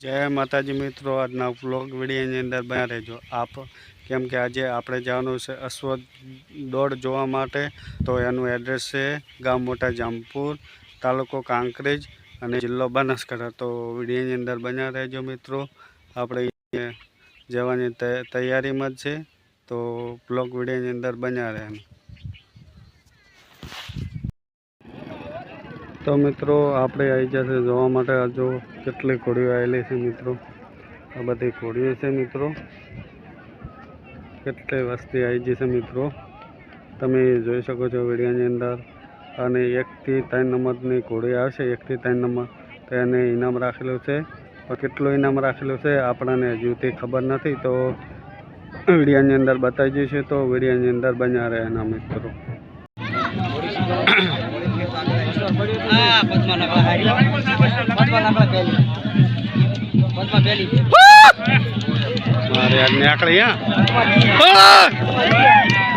જય માતાજી મિત્રો આજના બ્લોગ વિડીયોની અંદર બન્યા રહેજો આપ કેમ કે આજે આપણે જવાનું છે અશ્વ દોડ જોવા માટે. તો એનું એડ્રેસ છે ગામ મોટા જામપુર, તાલુકો કાંકરેજ અને જિલ્લો બનાસકાંઠા. તો વિડીયોની અંદર બન્યા રહેજો મિત્રો. આપણે જવાની તૈયારીમાં જ છે. તો બ્લોગ વિડીયોની અંદર બન્યા રહે તો મિત્રો, આપણે આવી જશે જોવા માટે. હજુ કેટલી ઘોડીઓ આવેલી છે મિત્રો. આ બધી ઘોડીઓ છે મિત્રો. કેટલી વસ્તી આવી જશે મિત્રો? તમે જોઈ શકો છો વિડીયોની અંદર. અને એકથી ત્રણ નંબરની ઘોડી આવશે એકથી ત્રણ નંબર. તો એને ઇનામ રાખેલું છે. કેટલું ઇનામ રાખેલું છે આપણને હજુથી ખબર નથી. તો વિડીયાની અંદર બતાવી જઈશું તો વિડીયાની અંદર બન્યા રહે એના મિત્રો. હા. મારે આજ આકડી હા પદ્મા